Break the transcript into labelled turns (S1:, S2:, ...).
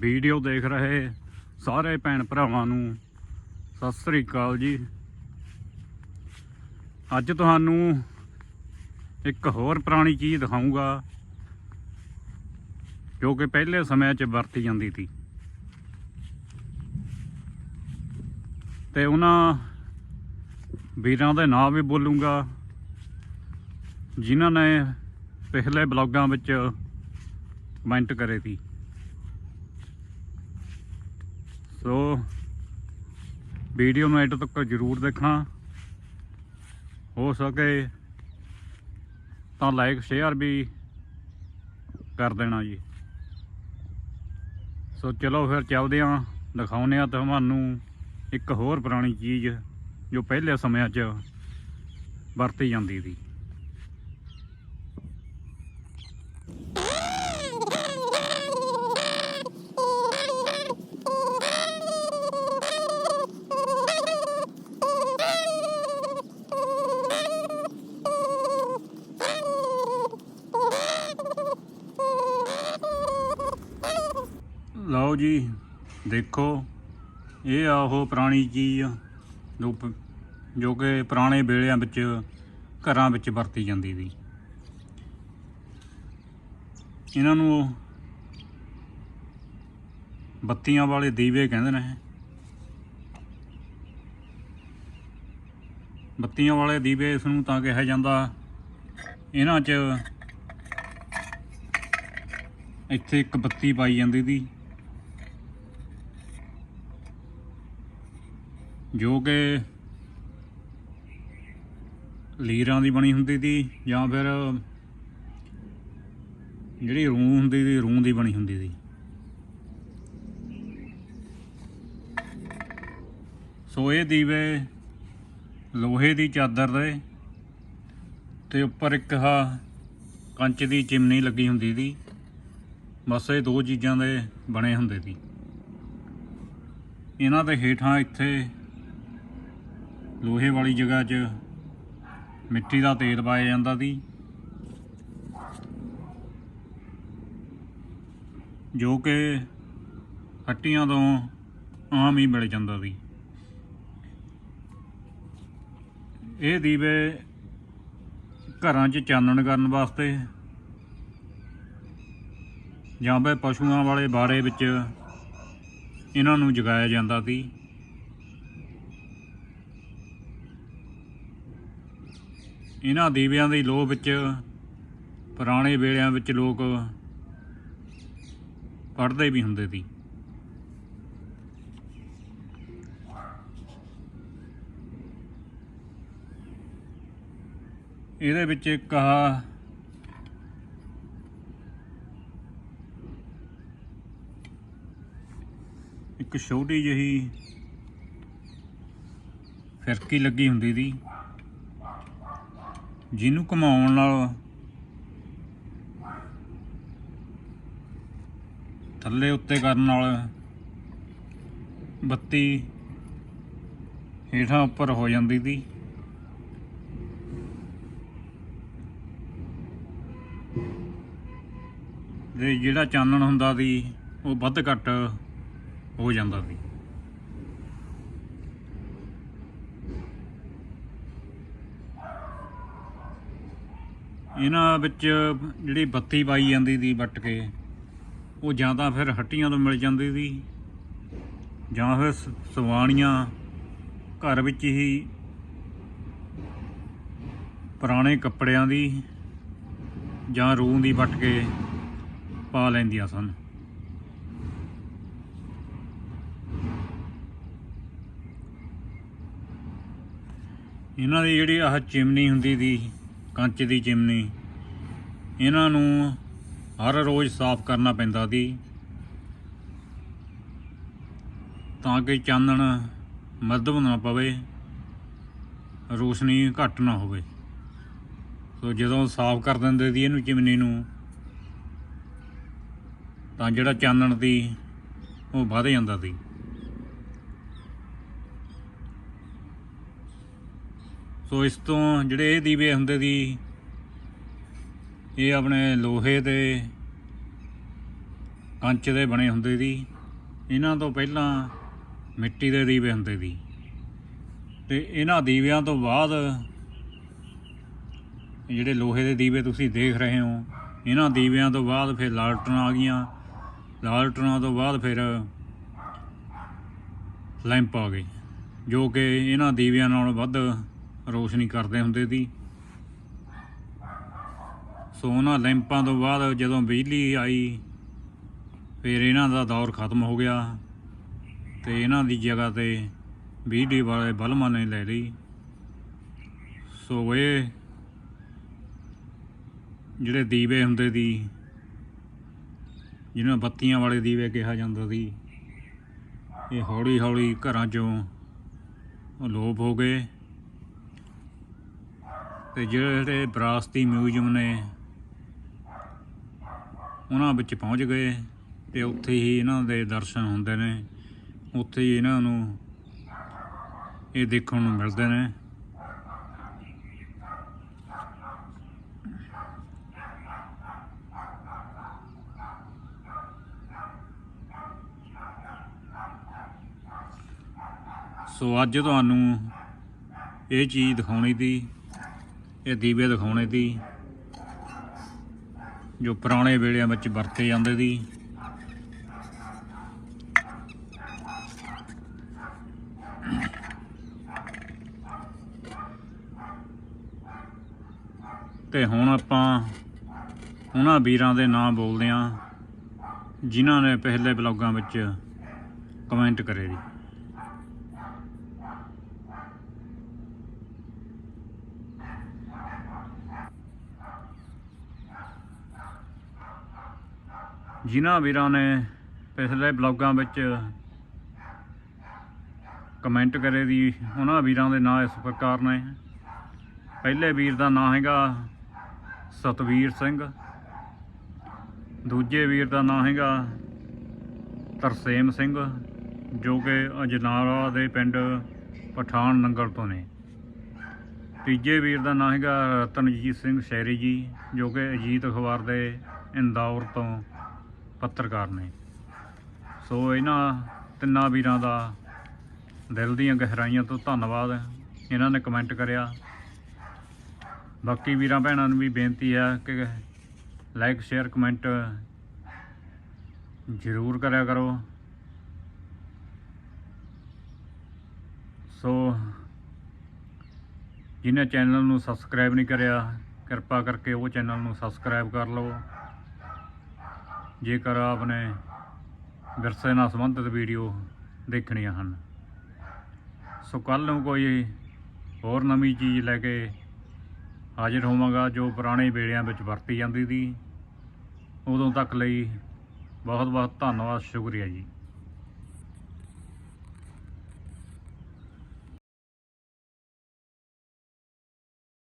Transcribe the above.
S1: Video ਦੇਖ ਰਹੇ ਸਾਰੇ ਭੈਣ ਭਰਾਵਾਂ ਨੂੰ। ਸਤਿ ਸ੍ਰੀ ਅਕਾਲ ਜੀ। ਅੱਜ ਤੁਹਾਨੂੰ ਇੱਕ ਹੋਰ ਪੁਰਾਣੀ ਚੀਜ਼ ਦਿਖਾਊਂਗਾ, ਜੋ ਕਿ ਪਹਿਲੇ ਸਮਿਆਂ 'ਚ ਵਰਤੀ ਜਾਂਦੀ ਸੀ। ਤੇ ਉਹਨਾਂ ਵੀਰਾਂ ਦੇ ਨਾਂ ਵੀ ਬੋਲੂੰਗਾ, ਜਿਨ੍ਹਾਂ ਨੇ ਪਿਛਲੇ ਬਲੌਗਾਂ ਵਿੱਚ ਕਮੈਂਟ ਕਰੇ ਸੀ। ਸੋ ਵੀਡੀਓ ਨੂੰ ਐਡ ਤੱਕ ਜ਼ਰੂਰ ਦੇਖਣਾ ਹੋ ਸਕੇ ਤਾਂ ਲਾਈਕ ਸ਼ੇਅਰ ਵੀ ਕਰ ਦੇਣਾ ਜੀ। ਸੋ ਚਲੋ ਫਿਰ ਚੱਲਦੇ ਆਂ ਦਿਖਾਉਂਦੇ ਆ ਤੁਹਾਨੂੰ ਇੱਕ ਹੋਰ ਪੁਰਾਣੀ ਚੀਜ਼ ਜੋ ਪਹਿਲੇ ਸਮਿਆਂ 'ਚ ਵਰਤੀ ਜਾਂਦੀ ਸੀ। ਲਓ ਜੀ, ਦੇਖੋ, ਇਹ ਆ ਉਹ ਪੁਰਾਣੀ ਚੀਜ਼ ਜੋ ਜੋ ਕਿ ਪੁਰਾਣੇ ਵੇਲਿਆਂ ਵਿੱਚ, ਘਰਾਂ ਵਿੱਚ ਵਰਤੀ ਜਾਂਦੀ ਸੀ। ਇਹਨਾਂ ਨੂੰ ਬੱਤੀਆਂ ਵਾਲੇ ਦੀਵੇ ਕਹਿੰਦੇ ਨੇ ਬੱਤੀਆਂ ਵਾਲੇ ਦੀਵੇ ਇਸ ਨੂੰ ਤਾਂ ਕਿਹਾ ਜਾਂਦਾ, ਇਹਨਾਂ 'ਚ ਇੱਥੇ ਇੱਕ ਬੱਤੀ ਪਾਈ ਜਾਂਦੀ ਸੀ। ਜੋ ਕਿ ਲੀਰਾਂ ਦੀ ਬਣੀ ਹੁੰਦੀ ਸੀ ਜਾਂ ਫਿਰ ਜਿਹੜੀ ਰੂੰ ਹੁੰਦੀ ਸੀ, ਰੂੰ ਦੀ ਬਣੀ ਹੁੰਦੀ ਸੀ। ਸੋ ਇਹ ਦੀਵੇ ਲੋਹੇ ਦੀ ਚਾਦਰ ਦੇ ਤੇ ਉੱਪਰ ਇੱਕ ਆ ਕੰਚ ਦੀ ਚਿਮਨੀ ਲੱਗੀ ਹੁੰਦੀ ਸੀ। ਬਸ ਇਹ ਦੋ ਚੀਜ਼ਾਂ ਦੇ ਬਣੇ ਹੁੰਦੇ ਸੀ। ਇਹਨਾਂ ਦੇ ਹੇਠਾਂ ਇੱਥੇ ਲੋਹੇ ਵਾਲੀ ਜਗ੍ਹਾ 'ਚ ਮਿੱਟੀ ਦਾ ਤੇਲ ਪਾਇਆ ਜਾਂਦਾ ਸੀ। ਜੋ ਕਿ ਹੱਟੀਆਂ ਤੋਂ ਆਮ ਹੀ ਮਿਲ ਜਾਂਦਾ ਸੀ। ਇਹ ਦੀਵੇ ਘਰਾਂ 'ਚ ਚਾਨਣ ਕਰਨ ਵਾਸਤੇ ਜਾਂ ਫਿਰ ਪਸ਼ੂਆਂ ਵਾਲੇ ਬਾੜੇ ਵਿੱਚ ਇਹਨਾਂ ਨੂੰ ਜਗਾਇਆ ਜਾਂਦਾ ਸੀ। ਇਹਨਾਂ ਦੀਵਿਆਂ ਦੀ ਲੋਅ ਵਿੱਚ, ਪੁਰਾਣੇ ਵੇਲਿਆਂ ਵਿੱਚ ਲੋਕ ਪੜ੍ਹਦੇ ਵੀ ਹੁੰਦੇ ਸੀ। ਇਹਦੇ ਵਿੱਚ ਇੱਕ ਆਹ ਇੱਕ ਛੋਟੀ ਜਿਹੀ ਫਿਰਕੀ ਲੱਗੀ ਹੁੰਦੀ ਸੀ। ਜਿਹਨੂੰ ਘੁਮਾਉਣ ਨਾਲ ਥੱਲੇ ਉੱਤੇ ਕਰਨ ਨਾਲ ਬੱਤੀ ਹੇਠਾਂ ਉੱਪਰ ਹੋ ਜਾਂਦੀ ਸੀ। ਤੇ ਜਿਹੜਾ ਚਾਨਣ ਹੁੰਦਾ ਸੀ, ਉਹ ਵੱਧ ਘੱਟ ਹੋ ਜਾਂਦਾ ਸੀ। ਇਹਨਾਂ ਵਿੱਚ ਜਿਹੜੀ ਬੱਤੀ ਪਾਈ ਜਾਂਦੀ ਸੀ ਵੱਟ ਕੇ, ਉਹ ਜਾਂ ਤਾਂ ਫਿਰ ਹੱਟੀਆਂ ਤੋਂ ਮਿਲ ਜਾਂਦੀ ਸੀ, ਜਾਂ ਫਿਰ ਸਵਾਣੀਆਂ ਘਰ ਵਿੱਚ ਹੀ ਪੁਰਾਣੇ ਕੱਪੜਿਆਂ ਦੀ ਜਾਂ ਰੂੰ ਦੀ ਵੱਟ ਕੇ ਪਾ ਲੈਂਦੀਆਂ ਸਨ। ਇਹਨਾਂ ਦੀ ਜਿਹੜੀ ਆਹ ਚਿਮਨੀ ਹੁੰਦੀ ਸੀ ਕੰਚ ਦੀ ਚਿਮਨੀ। ਇਹਨਾਂ ਨੂੰ ਹਰ ਰੋਜ਼ ਸਾਫ਼ ਕਰਨਾ ਪੈਂਦਾ ਸੀ। ਤਾਂ ਕਿ ਚਾਨਣ ਮੱਧਮ ਨਾ ਪਵੇ, ਰੋਸ਼ਨੀ ਘੱਟ ਨਾ ਹੋਵੇ। ਸੋ ਜਦੋਂ ਸਾਫ਼ ਕਰ ਦਿੰਦੇ ਸੀ ਇਹਨੂੰ ਚਿਮਨੀ ਨੂੰ, ਤਾਂ ਜਿਹੜਾ ਚਾਨਣ ਸੀ ਉਹ ਵੱਧ ਜਾਂਦਾ ਸੀ। ਸੋ ਇਸ ਤੋਂ ਜਿਹੜੇ ਇਹ ਦੀਵੇ ਹੁੰਦੇ ਸੀ ਇਹ ਆਪਣੇ ਲੋਹੇ ਦੇ ਕੰਚ ਦੇ ਬਣੇ ਹੁੰਦੇ ਸੀ ਇਹਨਾਂ ਤੋਂ ਪਹਿਲਾਂ ਮਿੱਟੀ ਦੇ ਦੀਵੇ ਹੁੰਦੇ ਸੀ ਤੇ ਇਹਨਾਂ ਦੀਵਿਆਂ ਤੋਂ ਬਾਅਦ ਜਿਹੜੇ ਲੋਹੇ ਦੇ ਦੀਵੇ ਤੁਸੀਂ ਦੇਖ ਰਹੇ ਹੋ, ਇਹਨਾਂ ਦੀਵਿਆਂ ਤੋਂ ਬਾਅਦ ਫਿਰ ਲਾਲਟਨਾਂ ਆ ਗਈਆਂ। ਲਾਲਟਨਾਂ ਤੋਂ ਬਾਅਦ ਫਿਰ ਲੈਂਪ ਆ ਗਏ, ਜੋ ਕਿ ਇਹਨਾਂ ਦੀਵਿਆਂ ਨਾਲੋਂ ਵੱਧ ਰੋਸ਼ਨੀ ਕਰਦੇ ਹੁੰਦੇ ਸੀ। ਸੋ ਉਹਨਾਂ ਲੈਂਪਾਂ ਤੋਂ ਬਾਅਦ ਜਦੋਂ ਬਿਜਲੀ ਆਈ, ਫਿਰ ਇਹਨਾਂ ਦਾ ਦੌਰ ਖਤਮ ਹੋ ਗਿਆ ਤੇ ਇਹਨਾਂ ਦੀ ਜਗ੍ਹਾ ਤੇ ਬਿਜਲੀ ਵਾਲੇ ਬਲਬਾਂ ਨੇ ਲੈ ਲਈ। ਸੋ ਇਹ ਜਿਹੜੇ ਦੀਵੇ ਹੁੰਦੇ ਸੀ, ਜਿਹਨਾਂ ਬੱਤੀਆਂ ਵਾਲੇ ਦੀਵੇ ਕਿਹਾ ਜਾਂਦਾ ਸੀ, ਇਹ ਹੌਲੀ ਹੌਲੀ ਘਰਾਂ ਚੋਂ ਅਲੋਪ ਹੋ ਗਏ। ਤੇ ਜਿਹੜੇ ਵਿਰਾਸਤੀ ਮਿਊਜ਼ੀਅਮ ਨੇ, ਉਹਨਾਂ ਵਿੱਚ ਪਹੁੰਚ ਗਏ ਤੇ ਉੱਥੇ ਹੀ ਇਹਨਾਂ ਦੇ ਦਰਸ਼ਨ ਹੁੰਦੇ ਨੇ। ਉੱਥੇ ਹੀ ਇਹਨਾਂ ਨੂੰ ਇਹ ਦੇਖਣ ਨੂੰ ਮਿਲਦੇ ਨੇ। ਸੋ ਅੱਜ ਤੁਹਾਨੂੰ ਇਹ ਚੀਜ਼ ਦਿਖਾਉਣੀ ਤੀ ਇਹ ਦੀਵੇ ਦਿਖਾਉਣੇ ਤੀ ਜੋ ਪੁਰਾਣੇ ਵੇਲਿਆਂ ਵਿੱਚ ਵਰਤੇ ਜਾਂਦੇ ਸੀ ਤੇ ਹੁਣ ਆਪਾਂ ਉਹਨਾਂ ਵੀਰਾਂ ਦੇ ਨਾਮ ਬੋਲਦੇ ਆਂ ਜਿਨ੍ਹਾਂ ਨੇ ਪਹਿਲੇ ਬਲੌਗਾਂ ਵਿੱਚ ਕਮੈਂਟ ਕਰੇ ਜੀ। ਜਿਨ੍ਹਾਂ ਵੀਰਾਂ ਨੇ ਪਿਛਲੇ ਬਲੌਗਾਂ ਵਿੱਚ ਕਮੈਂਟ ਕਰੇ ਦੀ ਉਹਨਾਂ ਵੀਰਾਂ ਦੇ ਨਾਂ ਇਸ ਪ੍ਰਕਾਰ ਨੇ। ਪਹਿਲੇ ਵੀਰ ਦਾ ਨਾਂ ਹੈਗਾ ਸਤਵੀਰ ਸਿੰਘ। ਦੂਜੇ ਵੀਰ ਦਾ ਨਾਂ ਹੈਗਾ ਤਰਸੇਮ ਸਿੰਘ, ਜੋ ਕਿ ਅਜਨਾਲਾ ਦੇ ਪਿੰਡ ਪਠਾਨ ਨੰਗਲ ਤੋਂ ਨੇ। ਤੀਜੇ ਵੀਰ ਦਾ ਨਾਂ ਹੈਗਾ ਰਤਨਜੀਤ ਸਿੰਘ ਸ਼ੈਰੀ ਜੀ, ਜੋ ਕਿ ਅਜੀਤ ਅਖਬਾਰ ਦੇ ਇੰਦੌਰ ਤੋਂ ਪੱਤਰਕਾਰ ਨੇ। ਸੋ ਇਹਨਾਂ ਤਿੰਨਾਂ ਵੀਰਾਂ ਦਾ ਦਿਲ ਦੀਆਂ ਗਹਿਰਾਈਆਂ ਤੋਂ ਧੰਨਵਾਦ। ਇਹਨਾਂ ਨੇ ਕਮੈਂਟ ਕਰਿਆ। ਬਾਕੀ ਵੀਰਾਂ ਭੈਣਾਂ ਨੂੰ ਵੀ ਬੇਨਤੀ ਹੈ ਕਿ ਲਾਈਕ ਸ਼ੇਅਰ ਕਮੈਂਟ ਜ਼ਰੂਰ ਕਰਿਆ ਕਰੋ। ਸੋ ਜਿਹਨੇ ਚੈਨਲ ਨੂੰ ਸਬਸਕ੍ਰਾਈਬ ਨਹੀਂ ਕਰਿਆ, ਕਿਰਪਾ ਕਰਕੇ ਉਹ ਚੈਨਲ ਨੂੰ ਸਬਸਕ੍ਰਾਈਬ ਕਰ ਲਓ। ਜੇਕਰ ਆਪਨੇ ਵਿਰਸੇ ਨਾਲ ਸੰਬੰਧਿਤ ਵੀਡੀਓ ਦੇਖਣੀਆਂ ਹਨ। ਸੋ ਕੱਲ ਨੂੰ ਕੋਈ ਹੋਰ ਨਵੀਂ ਚੀਜ਼ ਲੈ ਕੇ ਹਾਜ਼ਰ ਹੋਵਾਂਗਾ ਜੋ ਪੁਰਾਣੇ ਵੇੜਿਆਂ ਵਿੱਚ ਵਰਤੀ ਜਾਂਦੀ ਸੀ। ਉਦੋਂ ਤੱਕ ਲਈ ਬਹੁਤ ਬਹੁਤ ਧੰਨਵਾਦ, ਸ਼ੁਕਰੀਆ ਜੀ।